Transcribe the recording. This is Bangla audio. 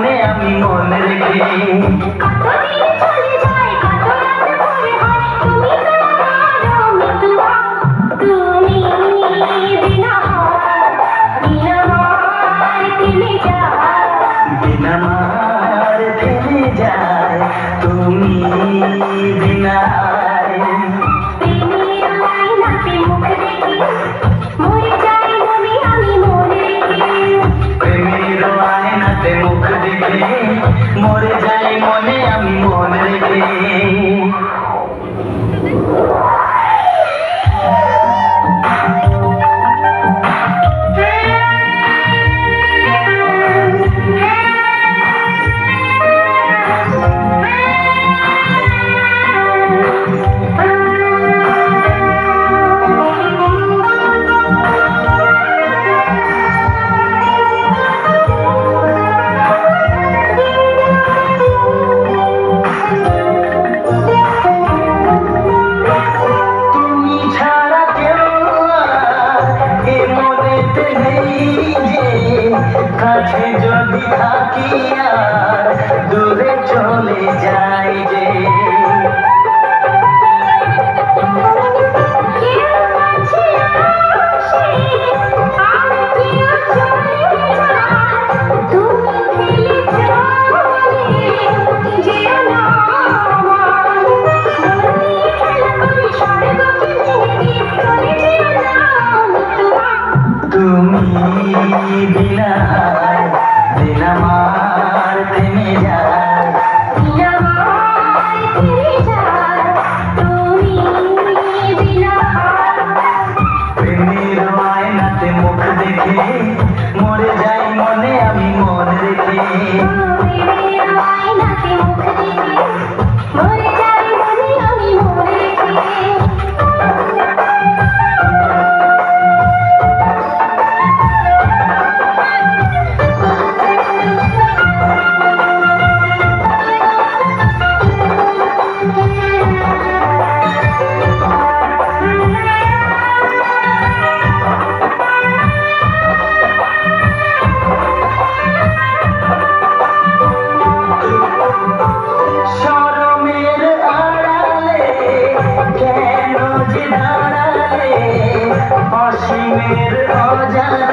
মনে আমি মনে রেখে কাছে যদি থাকি আর দূরে চলে যাই যে দেখে অসীমের অজানায়